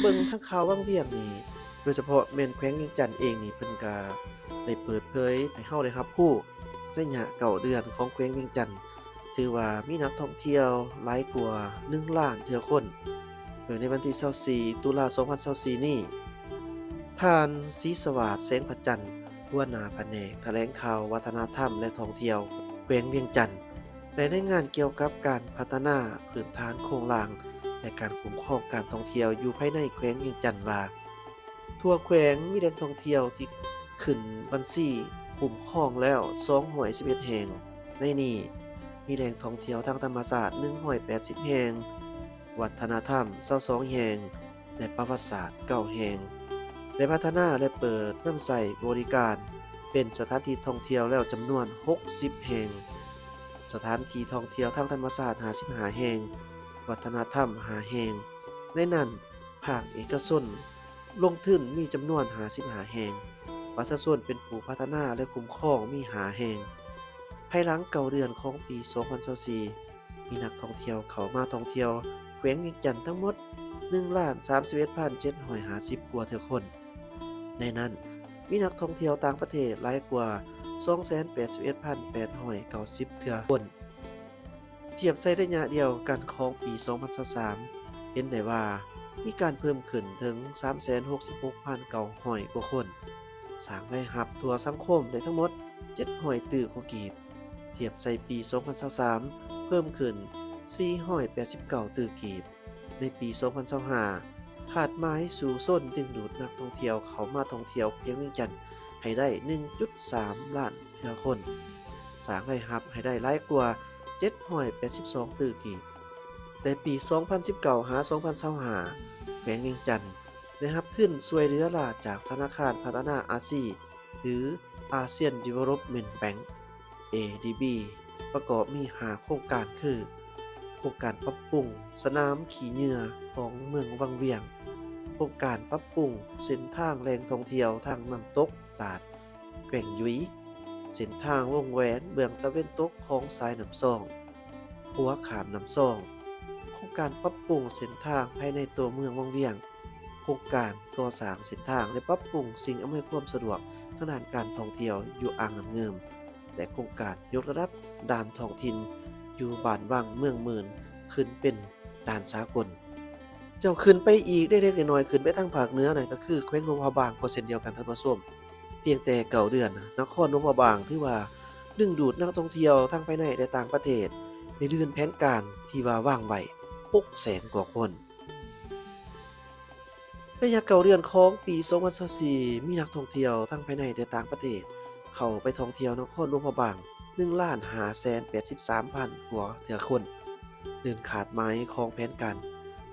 เบิ่งทางข่าววังเวียงนี่โดยเฉพาะแมนแขวงเวียงจันทน์เองนี่เพิ่นก็ได้เปิดเผยให้เฮาได้รับรู้ระยะเก้าเดือนของแขวงเวียงจันทน์ถือว่ามีนักท่องเที่ยวหลายกว่า1ล้านเทื่อคนโดยในวันที่24ตุลาคม2024นี้ท่านศรีสวัสดิ์แสงพระจันทร์หัวหน้าแผนกแถลงข่าววัฒนธรรมและท่องเที่ยวแขวงเวียงจันทน์ได้ได้งานเกี่ยวกับการพัฒนาพื้นฐานโครงล่าง และการคุ้มครองการท่องเที่ยวอยู่ภายในแขวงเวียงจันทน์ว่าทั่วแขวงมีแหล่งท่องเที่ยวที่ขึ้นบัญชีคุ้มครองแล้ว211แห่ง ในนี้มีแหล่งท่องเที่ยวทางธรรมศาสตร์180แห่ง วัฒนธรรม22แห่ง และประวัติศาสตร์9แห่งได้พัฒนาและเปิดน้ำใส่บริการ เป็นสถานที่ท่องเที่ยวแล้วจำนวน 60 แห่ง สถานที่ท่องเที่ยวทางธรรมศาสตร์55แห่ง วัฒนธรรม5แหงในนั้นภาคเอกชนลงทุนมีจำนวน55แหงประชาชนเป็นผู้พัฒนาและคุ้มครองมี5แหงภายหลังเก่าเดือนของปี 2024มีนักท่องเที่ยวเขามาท่องเที่ยวแขวงเวียงจันทน์ทั้งหมด1ล้าน31,750กว่าเทือคน ในนั้นมีนักท่องเที่ยวต่างประเทศหลายกว่า 281,890เทื่อคน เทียบใส่ระยะเดียวกันของปี 2023 เห็นได้ว่ามีการเพิ่มขึ้นถึง 366,900กว่าคน สร้างรายรับทั่วสังคมได้ทั้งหมด700ตื้อกว่ากีบ เทียบใส่ปี 2023 เพิ่มขึ้น489ตื้อกีบ ในปี 2025ขาดไม้สู่ส้นดึงดูดนักท่องเที่ยวเขามาท่องเที่ยวเพียงเวียงจันทน์ให้ได้ 1.3 ล้านเทื่อคน สร้างรายรับให้ได้หลายกว่า 782 ตื้อกีบแต่ปี 2019 หา 2025แขวงเวียงจันทน์ได้รับทุนช่วยเหลือลาจากธนาคารพัฒนาอาซีหรือ ASEAN Development Bank ADB ประกอบมี5โครงการคือ โครงการปรับปรุงสนามขี่เหงื่อของเมืองวังเวียง โครงการปรับปรุงเส้นทางแหล่งท่องเที่ยวทางน้ำตกตาดแก่งยุย เส้นทางวงแหวนเบื้องตะเวนตกของสายน้ำซอง หัวขามน้ำซอง โครงการปรับปรุงเส้นทางภายในตัวเมืองวังเวียง โครงการก่อสร้างเส้นทางและปรับปรุงสิ่งอำนวยความสะดวกทางด้านการท่องเที่ยวอยู่อ่างน้ำเงิมและโครงการยกระดับด่านท้องถิ่นอยู่บ้านว่างเมืองหมื่นขึ้นเป็นด่านสากล เจ้าขึ้นไปอีกได้เล็กน้อยขึ้นไปทางภาคเหนือนั่นก็คือแขวงหลวงพะบางก็เช่นเดียวกันท่านผู้ชม เพียงแต่เก่าเดือนนครหลวงพบางที่ว่าดึงดูดนักท่องเที่ยวทั้งภายในและต่างประเทศ ในเดือนแผนการที่ว่าว่างไว้6แสนกว่าคนระยะเก่าเดือนของปี 2024มีนักท่องเที่ยวทั้งภายในและต่างประเทศ เข้าไปท่องเที่ยวนครหลวงพระบาง1ล้าน5แสน83พันกว่าเถือคน เดินขาดไม้ของแผนการ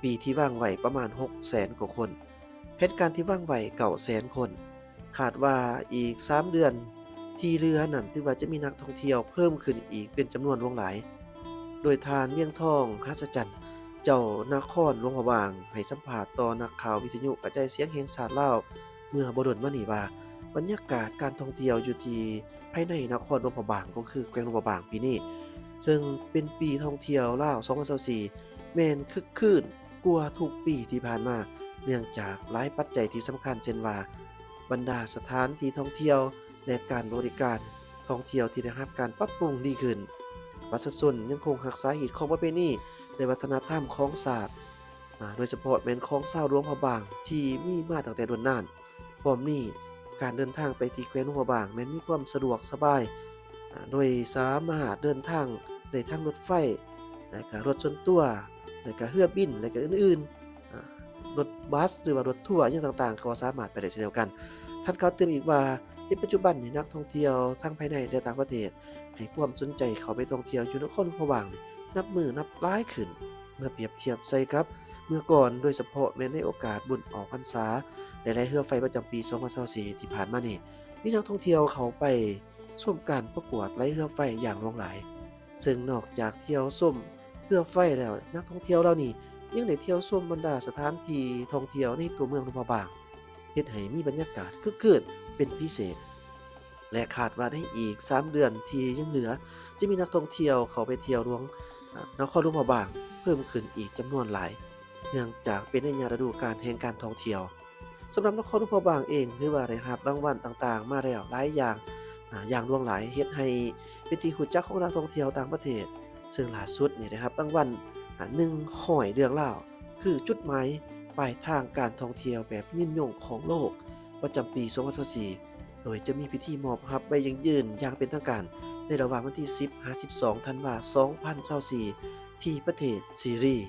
ปีที่ว่างไว้ประมาณ6แสนกว่าคน แผนการที่ว่างไว้เก่าแสนคน ขาดว่าอีก 3 เดือน ที่เรือนั่นที่ว่าจะมีนักท่องเที่ยวเพิ่มขึ้นอีกเป็นจำนวนวงหลาย โดยทานเมี่ยงทองฮัสจันเจ้านครหลวงพระบาง ให้สัมภาษณ์ต่อนักข่าววิทยุกระจายเสียงแห่งสาสตร์ลาเมื่อบดลมานี่ว่าบรรยากาศการท่องเที่ยวอยู่ที่ภายในนครหลวงพระบางก็คือแขวงหลวงพระบางปีนี้ซึ่งเป็นปีท่องเที่ยวล่าว2024แม่นคึกคืนกว่าทุกปีที่ผ่านมา เนื่องจากหลายปัจจัยที่สำคัญเช่นว่า บรรดาสถานที่ท่องเที่ยวและการบริการท่องเที่ยวที่ได้รับการปรับปรุงดีขึ้นประชาชนยังคงรักษาหีดของประเพณีในวัฒนธรรมของศาสตร์อ่าโดยเฉพาะแม่นของชาวหลวงพระบางที่มีมาตั้งแต่ดนนานพร้อมนี้การเดินทางไปที่แคว้นหลวงพระบางแม้นมีความสะดวกสบาย โดยสามารถเดินทางในทางรถไฟและก็รถส่วนตัวและก็เรือบินและก็อื่น รถบัสหรือว่ารถทัวร์อย่างต่างๆ ก็สามารถไปได้เช่นเดียวกัน ท่านเขาเตือนอีกว่าในปัจจุบันนี่นักท่องเที่ยวทั้งภายในและต่างประเทศให้ความสนใจเขาไปท่องเที่ยวอยู่นครพะบางนับมือนับร้ายขึ้น เมื่อเปรียบเทียบใส่กับ เมื่อก่อนโดยเฉพาะแม้ในโอกาสบุญออกพรรษาและไล่เรือไฟประจำปี2024ที่ผ่านมานี่มีนักท่องเที่ยวเขาไปชมการประกวดไล่เรือไฟอย่างหลวงหลาย ซึ่งนอกจากเที่ยวชมเรือไฟแล้วนักท่องเที่ยวเหล่านี้ ยังได้เที่ยวชมบรรดาสถานที่ท่องเที่ยวในตัวเมืองลวงพระบางเฮ็ดให้มีบรรยากาศคึกคืนเป็นพิเศษ และคาดว่าในอีก 3 เดือนที่ยังเหลือ จะมีนักท่องเที่ยวเขาไปเที่ยวหลวงนครลวงพระบางเพิ่มขึ้นอีกจำนวนหลาย เนื่องจากเป็นในยาฤดูกาลแห่งการท่องเที่ยวสำหรับนครลวงพระบางเองถือว่าได้รับรางวัลต่างๆ มาแล้วหลายอย่างอย่างหลวงหลายเฮ็ดให้เป็นที่รู้จักของนักท่องเที่ยวต่างประเทศ ซึ่งล่าสุดนี่ได้รับรางวัล อ่า100เรื่องราคือจุดหมายปลายทางการท่องเที่ยวแบบยิ่งยงของโลก ประจำปี 2024โดยจะมีพิธีมอบรับใบยังยืนอย่างเป็นทางการ ในระหว่างวันที่ 10 12ธันวาคม2024ที่ประเทศซีรีส์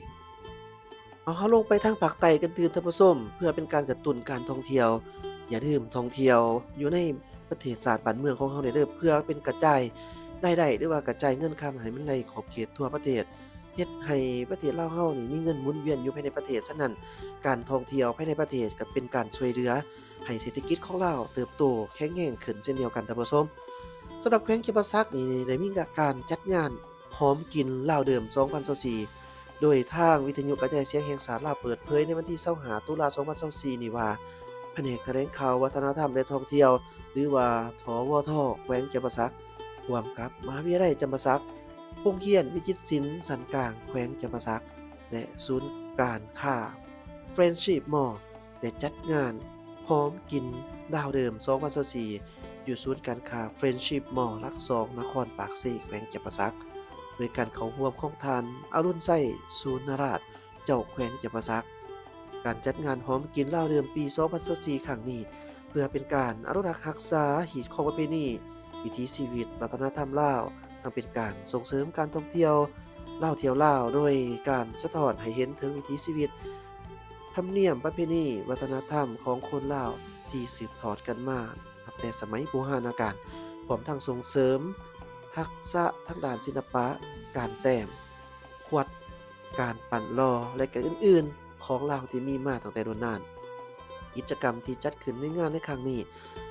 เอาเฮาลงไปทางภาคใต้กันตื่นท่านผู้มเพื่อเป็นการกระตุ้นการท่องเที่ยว อย่าลืมท่องเที่ยวอยู่ในประเทศศาสตร์บ้านเมืองของเฮาได้เด้อเพื่อเป็นกระจายรายได้หรือว่ากระจายเงินคำให้มันในขอบเขตทั่วประเทศ เฮ็ดให้ประเทศลาวเฮานี่มีเงินหมุนเวียนอยู่ภายในประเทศฉะนั้นการท่องเที่ยวภายในประเทศก็เป็นการช่วยเหลือให้เศรษฐกิจของเราวเติบโตแข็งแรงขึ้นเช่นเดียวกันท่านผู้ชมสำหรับแขวงจำปาสักนี่ได้มีการจัดงานหอมกินลาวเดิม 2024โดยทางวิทยุกระจายเสียงแห่งสาธารณรัฐเปิดเผยในวันที่25ตุลาคม2024นี่ว่าแผนกแถลงข่าววัฒนธรรมและท่องเที่ยว หรือว่าทวทแขวงจำปาสักร่วมกับมหาวิทยาลัยจำปาสัก โรงเรียนวิจิตศิลป์สันกลางแขวงจำปาสักและศูนย์การค้า Friendship Mall ได้จัดงานพร้อมกินดาวเดิม2024อยู่ศูนย์การค้า Friendship Mall ลักสองนครปากเซแขวงจำปาสักโดยการเขาร่วมของทานอรุณไส้ศูนย์นราช เจ้าแขวงจำปาสัก การจัดงานหอมกินเหล้าเดิมปี 2024ครั้งนี้ เพื่อเป็นการอนุรักษ์รักษาหีดของประเพณีวิถีชีวิตวัฒนธรรมลาว ทั้งเป็นการส่งเสริมการท่องเที่ยวเล่าเที่ยวเล่าวโดยการสะท้อนให้เห็นถึงวิถีชีวิตธรรมเนียมประเพณีวัฒนธรรมของคนลาวที่สืบทอดกันมานับแต่สมัยโบราณกาลพร้อมทั้งส่งเสริม ทักษะทางด้านศิลปะ การแต้มขวด การปั่นลอและก็อื่น ๆ ของลาวที่มีมาตั้งแต่โดนนานกิจกรรมที่จัดขึ้นในงานในครั้งนี้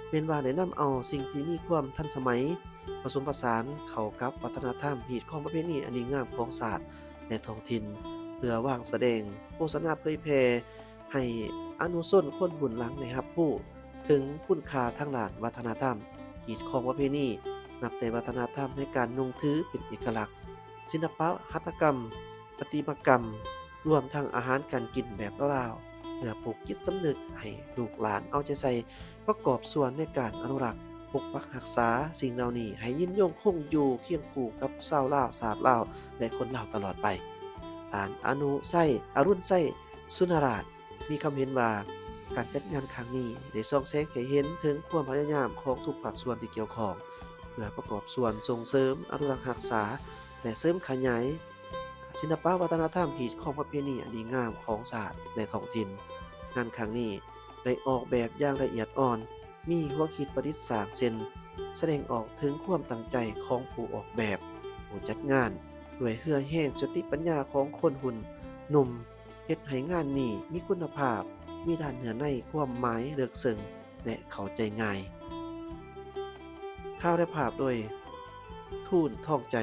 เป็นว่าได้นำเอาสิ่งที่มีความทันสมัย ผสมผสานเข้ากับวัฒนธรรมหีดของประเพณีอันดีงามของศาสตร์และท้องถิ่น เพื่อวางแสดง โฆษณาเผยแพร่ให้อนุชนคนหุ่นหลังนะครับผู้ถึงคุณค่าทางด้านวัฒนธรรมหีดของประเพณีนับแต่วัฒนธรรมในการนุ่งถือเป็นเอกลักษณ์ศิลปะหัตถกรรมประติมากรรม รวมทั้งอาหารการกินแบบลาวเพื่อปลูกจิตสำนึกให้ลูกหลานเอาใจใส่ประกอบส่วนในการอนุรักษ์ ปกปักรักษาสิ่งเหล่านี้ ให้ยินยงคงอยู่เคียงคู่กับชาวลาศาสตร์เล่าและคนเลาตลอดไปฐานอนุไส้อรุณไส้สุนราชมีคำเห็นว่าการจัดงานครั้งนี้ได้ส่องแสงให้เห็นถึงความพยายามของทุกภาคส่วนที่เกี่ยวข้องเพื่อประกอบส่วนส่งเสริมอนุรักษ์รักษา และเสริมขยายศิลปวัฒนธรรมหีดของประเพณีอันดีงามของศาสตร์ในท้องถิ่นงานครั้งนี้ได้ออกแบบอย่างละเอียดอ่อน มีหัวคิดประดิษฐ์สร้างเส้นแสดงออกถึงความตั้งใจของผู้ออกแบบ ผู้จัดงานด้วยเหือแห้งสติปัญญาของคนหุ่นหนุ่มเฮ็ดให้งานนี้มีคุณภาพ มีด้านเหนือในความหมายเลือกซึ้งและเข้าใจง่ายข่าวและภาพโดยทูนท่องใจ